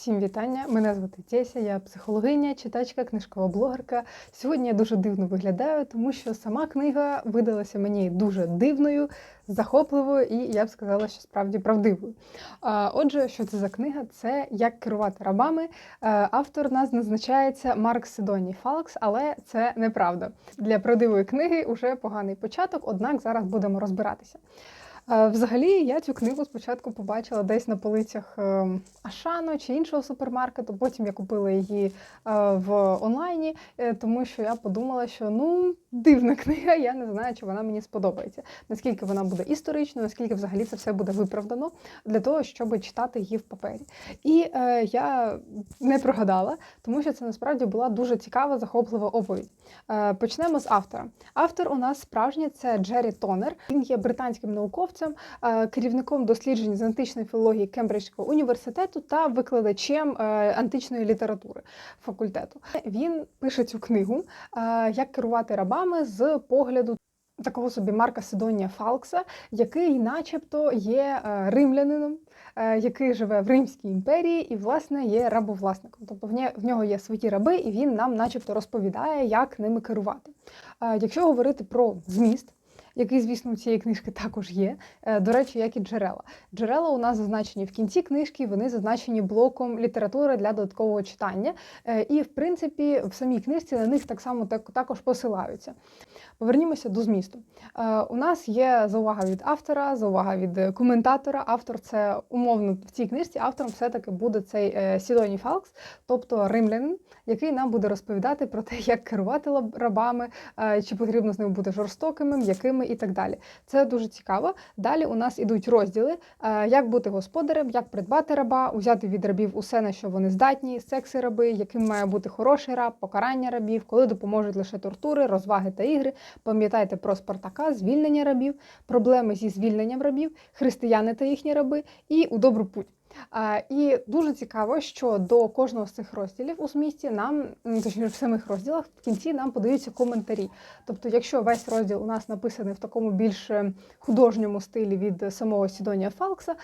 Всім вітання! Мене звати Теся, я психологиня, читачка, книжкова блогерка. Сьогодні я дуже дивно виглядаю, тому що сама книга видалася мені дуже дивною, захопливою і я б сказала, що справді правдивою. А, Отже, що це за книга? Це як керувати рабами. Е, Автор нас назначається Марк Сидоній Фалкс, але це неправда. Для правдивої книги вже поганий початок, однак зараз будемо розбиратися. Взагалі, я цю книгу спочатку побачила десь на полицях е, Ашану чи іншого супермаркету. Потім я купила її е, в онлайні, е, тому що я подумала, що ну дивна книга, я не знаю, чи вона мені сподобається. Наскільки вона буде історичною, наскільки взагалі це все буде виправдано для того, щоб читати її в папері. І е, я не прогадала, тому що це насправді була дуже цікава, захоплива оповідь. Е, почнемо з автора. Автор у нас справжній це Джері Тонер. Він є британським науковцем, е, керівником досліджень з античної філології Кембриджського університету та викладачем е, античної літератури факультету. Він пише цю книгу е, як керувати рабами з погляду. Такого собі Марка Сидонія Фалкса, який, начебто, є римлянином, який живе в Римській імперії і, власне, є рабовласником. Тобто в нього є свої раби, і він нам, начебто, розповідає, як ними керувати. Якщо говорити про зміст, який, звісно, у цієї книжки також є. е, До речі, як і джерела. Джерела у нас зазначені в кінці книжки, вони зазначені блоком літератури для додаткового читання. Е, І, в принципі, в самій книжці на них так само також посилаються. Повернімося до змісту. Е, У нас є заувага від автора, заувага від коментатора. Автор це умовно в цій книжці. Автором все-таки буде цей Сідоній Фалкс, тобто римлянин, який нам буде розповідати про те, як керувати рабами, чи потрібно з ними бути жорстокими, м'якими і так далі. Це дуже цікаво. Далі у нас ідуть розділи: е, як бути господарем, як придбати раба, узяти від рабів усе, на що вони здатні, секси раби, яким має бути хороший раб, покарання рабів, коли допоможуть лише тортури, розваги та ігри. Пам'ятайте про Спартака, звільнення рабів, проблеми зі звільненням рабів, християни та їхні раби і у добру путь. І дуже цікаво, що до кожного з цих розділів у змісті нам, точніше в самих розділах, в кінці нам подаються коментарі. Тобто, якщо весь розділ у нас написаний в такому більш е, художньому стилі від самого Сідонія Фалкса,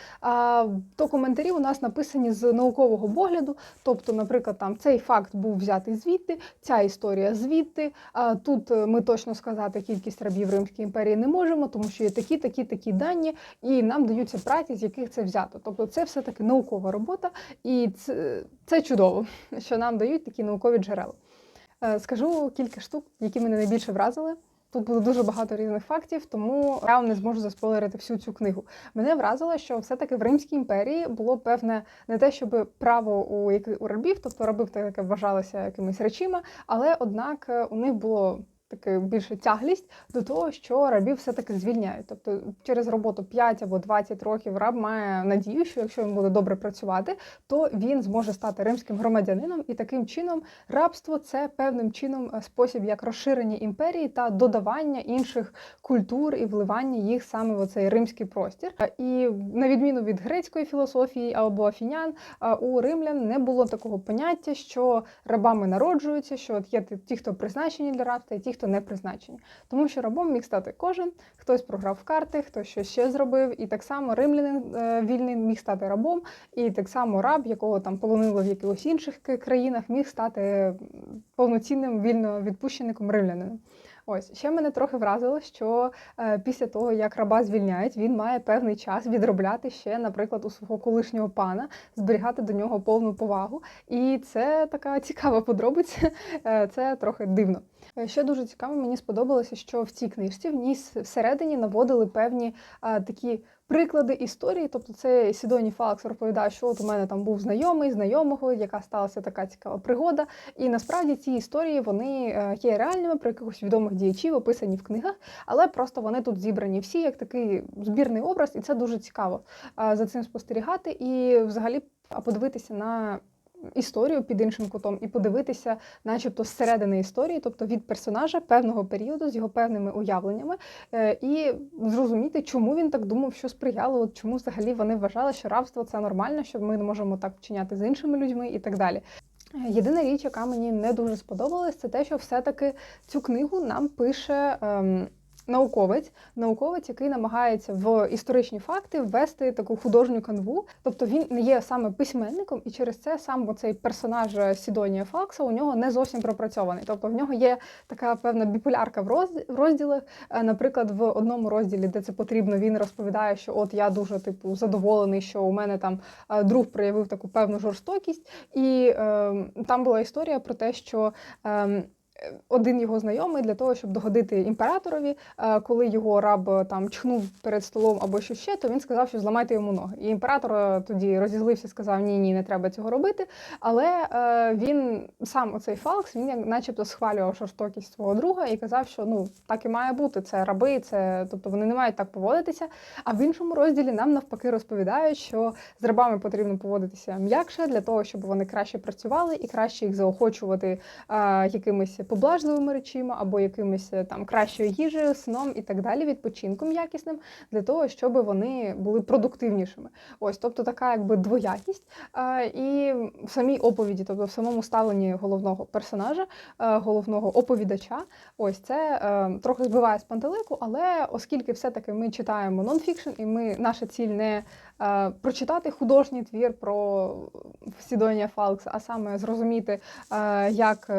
то коментарі у нас написані з наукового погляду. Тобто, наприклад, там цей факт був взятий звідти, ця історія звідти. Тут е, ми точно сказати кількість рабів Римської імперії не можемо, тому що є такі, такі, такі дані, і нам даються праці, з яких це взято. Тобто, це все таки наукова робота, і це, це чудово, що нам дають такі наукові джерела. Е, Скажу кілька штук, які мене найбільше вразили. Тут буде дуже багато різних фактів, тому я вам не зможу заспойлерити всю цю книгу. Мене вразило, що все-таки в Римській імперії було певне не те, щоб право у у рабів, тобто раби таке вважалися якимись речима, але однак е, у них було таке більше тяглість до того, що рабів все-таки звільняють. Тобто через роботу 5 або 20 років раб має надію, що якщо він буде добре працювати, то він зможе стати римським громадянином, і таким чином рабство це певним чином е, спосіб як розширення імперії та додавання інших культур і вливання їх саме в цей римський простір. Е, І на відміну від грецької філософії або афінян, е, у римлян не було такого поняття, що рабами народжуються, що от є ті- ті, хто призначені для рабства, і ті, хто не призначені. Тому що рабом міг стати кожен, хтось програв карти, хтось щось ще зробив, і так само римлянин е, вільний міг стати рабом, і так само раб, якого там полонило в якихось інших країнах, міг стати повноцінним вільно відпущеником римлянином. Ось ще мене трохи вразило, що е, після того, як раба звільняють, він має певний час відробляти ще, наприклад, у свого колишнього пана, зберігати до нього повну повагу. І це така цікава подробиця, е, це трохи дивно. Е, Ще дуже цікаво, мені сподобалося, що в цій книжці в ній всередині наводили певні е, такі приклади історії. Тобто, це Сідоні Фалкс розповідає, що от у мене там був знайомий, знайомого, яка сталася така цікава пригода. І насправді ці історії вони е, є реальними про якихось відомих діячів, описані в книгах, але просто вони тут зібрані всі як такий збірний образ, і це дуже цікаво за цим спостерігати і взагалі а, подивитися на. Історію під іншим кутом і подивитися, начебто, зсередини історії, тобто від персонажа певного періоду з його певними уявленнями, е, і зрозуміти, чому він так думав, що сприяло, от чому взагалі вони вважали, що рабство це нормально, що ми не можемо так вчиняти з іншими людьми і так далі. Е, Єдина річ, яка мені не дуже сподобалась, це те, що все-таки цю книгу нам пише ем, науковець, науковець, який намагається в історичні факти ввести таку художню канву. Тобто він не є саме письменником, і через це сам оцей персонаж Сідонія Фалкса у нього не зовсім пропрацьований. Тобто в нього є така певна роз- в розділах. Е, Наприклад, в одному розділі, де це потрібно, він розповідає, що от я дуже типу задоволений, що у мене там е, друг проявив таку певну жорстокість, і е, там була історія про те, що. е, один його знайомий для того, щоб догодити імператорові, е, коли його раб е, там чхнув перед столом або що ще, то він сказав, що зламайте йому ноги. І імператор е, тоді розізлився, сказав: Ні, ні, не треба цього робити. Але він сам оцей Фалкс, він начебто схвалював жорстокість свого друга і казав, що ну так і має бути. Це раби, це тобто вони не мають так поводитися. А в іншому розділі нам навпаки розповідають, що з рабами потрібно поводитися м'якше для того, щоб вони краще працювали і краще їх заохочувати якимись поблажливими речима або якимись е, там кращою їжею, сном і так далі, відпочинком якісним, для того, щоб вони були продуктивнішими. Ось, тобто така якби двоякість. Е, і в самій оповіді, тобто в самому ставленні головного персонажа, е, головного оповідача, ось це трохи збиває з пантелику, але оскільки все-таки ми читаємо нонфікшн, і ми наша ціль не прочитати художній твір про Сідонія Фалкса, а саме зрозуміти, як.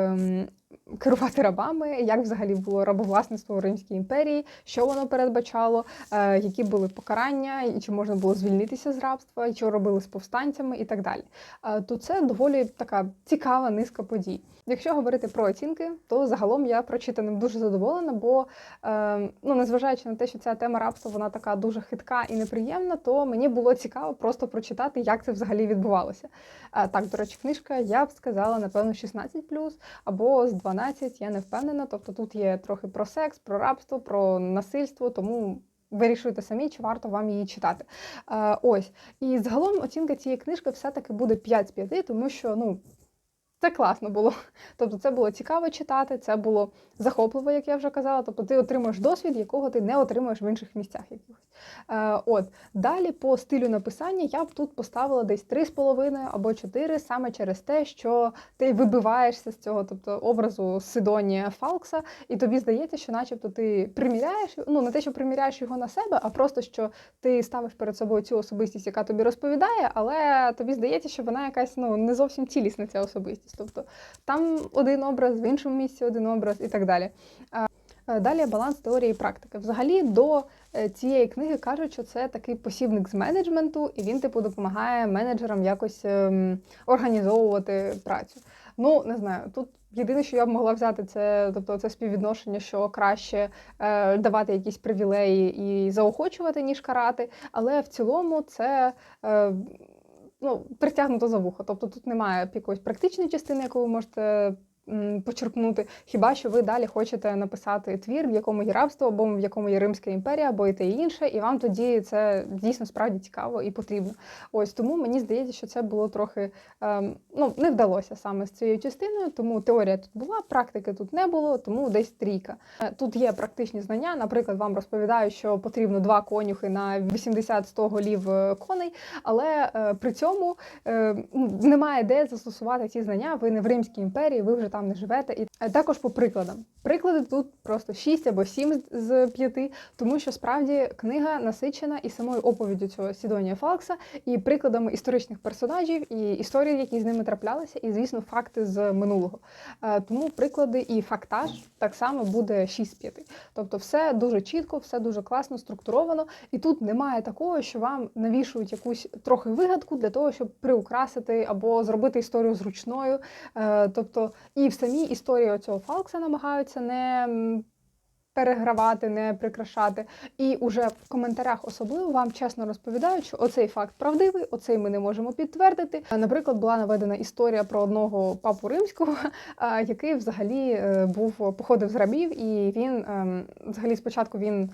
Керувати рабами, як взагалі було рабовласництво у Римській імперії, що воно передбачало, е, які були покарання, і чи можна було звільнитися з рабства, і що робили з повстанцями, і так далі. Е, то це доволі така цікава низка подій. Якщо говорити про оцінки, то загалом я прочитаним дуже задоволена, бо е, ну, незважаючи на те, що ця тема рабства вона така дуже хитка і неприємна, то мені було цікаво просто прочитати, як це взагалі відбувалося. Так, до речі, книжка, я б сказала, напевно, 16+, або з 12, я не впевнена. Тобто тут є трохи про секс, про рабство, про насильство, тому. Вирішуйте самі, чи варто вам її читати. Е, ось. І загалом оцінка цієї книжки все-таки буде 5 з 5, тому що ну, це класно було. Тобто це було цікаво читати, це було захопливо, як я вже казала. Тобто ти отримаєш досвід, якого ти не отримуєш в інших місцях якихось. Е, от. Далі по стилю написання я б тут поставила десь 3,5 або 4, саме через те, що ти вибиваєшся з цього, тобто образу Сидонія Фалкса, і тобі здається, що начебто ти приміряєш, ну не те, що приміряєш його на себе, а просто що ти ставиш перед собою цю особистість, яка тобі розповідає, але тобі здається, що вона якась ну не зовсім цілісна ця особистість. Тобто там один образ, в іншому місці один образ і так далі. Е, Далі баланс теорії і практики. Взагалі до е, цієї книги кажуть, що це такий посібник з менеджменту, і він, типу, допомагає менеджерам якось ем, організовувати працю. Ну, не знаю, тут єдине, що я б могла взяти, це тобто це співвідношення, що краще е, давати якісь привілеї і заохочувати, ніж карати. Але в цілому це. Е, Ну, притягнуто за вухо. Тобто тут немає якоїсь практичної частини, яку ви можете почерпнути. Хіба що ви далі хочете написати твір, в якому є рабство, або в якому є Римська імперія, або і те і інше, і вам тоді це дійсно справді цікаво і потрібно. Ось тому мені здається, що це було трохи ем, ну, не вдалося саме з цією частиною, тому теорія тут була, практики тут не було, тому десь трійка. Е, Тут є практичні знання. Наприклад, вам розповідають, що потрібно два конюхи на 80-100 голів е, коней, але е, при цьому е, немає де застосувати ці знання. Ви не в Римській імперії, ви вже там не живете. І е, також по прикладам. Приклади тут просто 6 або 7 з- з 5, тому що справді книга насичена і самою оповіддю цього Сідонія Фалкса, і прикладами історичних персонажів, і історії, які з ними траплялися, і, звісно, факти з минулого. Е, Тому приклади і фактаж так само буде 6 з 5. Тобто, все дуже чітко, все дуже класно, структуровано, і тут немає такого, що вам навішують якусь трохи вигадку для того, щоб приукрасити або зробити історію зручною. Е, Тобто, і в самій історії оцього Фалкса намагаються не. Перегравати, не прикрашати. І уже в коментарях особливо вам чесно розповідають, що оцей факт правдивий, оцей ми не можемо підтвердити. Наприклад, була наведена історія про одного папу римського, який взагалі е, був походив з рабів, і він ем, взагалі спочатку він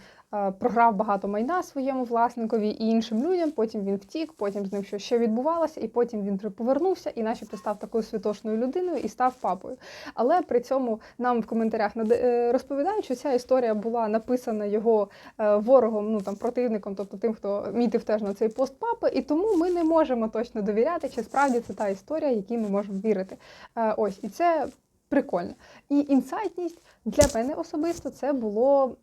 програв багато майна своєму власникові і іншим людям. Потім він втік, потім з ним щось ще відбувалося, і потім він повернувся і, начебто, став такою святошною людиною і став папою. Але при цьому нам в коментарях е, розповідають, що ця історія була написана його е, ворогом, ну там противником, тобто тим, хто мітив теж на цей пост папи, і тому ми не можемо точно довіряти, чи справді це та історія, якій ми можемо вірити. Е, Ось і це прикольно. І інсайтність для мене особисто це було.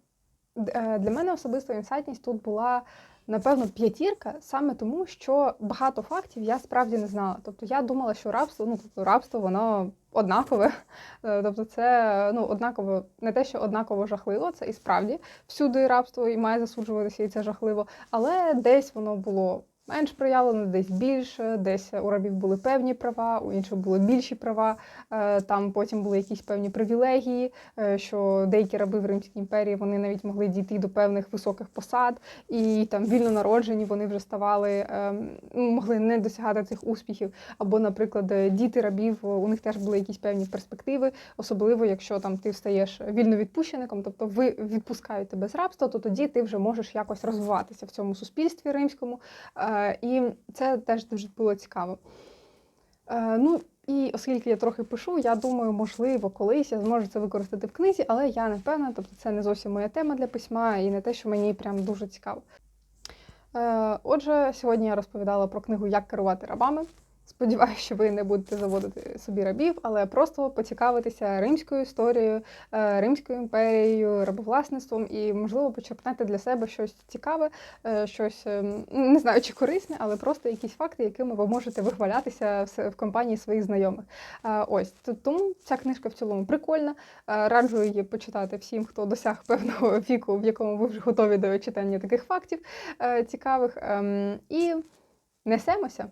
Е, Для мене особисто інсайтність тут була. Напевно, п'ятірка саме тому, що багато фактів я справді не знала. Тобто я думала, що рабство, ну тобто рабство, воно однакове. Е, Тобто, це ну однаково, не те, що однаково жахливо, це і справді всюди рабство і має засуджуватися, і це жахливо. Але десь воно було менш проявлено, десь більше, десь у рабів були певні права, у інших були більші права. Е, Там потім були якісь певні привілегії, е, що деякі раби в Римській імперії вони навіть могли дійти до певних високих посад, і там вільно народжені вони вже ставали, ем, ну, могли не досягати цих успіхів. Або, наприклад, е, діти рабів, у них теж були якісь певні перспективи, особливо якщо там ти стаєш вільновідпущеником, тобто ви відпускають тебе з рабства, то тоді ти вже можеш якось розвиватися в цьому суспільстві римському. Е, І це теж дуже було цікаво. Е, Ну, і оскільки я трохи пишу, я думаю, можливо, колись я зможу це використати в книзі, але я не певна, тобто це не зовсім моя тема для письма і не те, що мені прям дуже цікаво. Е, Отже, сьогодні я розповідала про книгу Як керувати рабами. Сподіваюся, що ви не будете заводити собі рабів, але просто поцікавитися римською історією, е, Римською імперією, рабовласництвом і, можливо, почерпнете для себе щось цікаве, е, щось ем, не знаю, чи корисне, але просто якісь факти, якими ви можете вихвалятися в компанії своїх знайомих. Е, Ось тому ця книжка в цілому прикольна. Раджу її почитати всім, хто досяг певного віку, в якому ви вже готові до читання таких фактів цікавих. Ем, І несемося.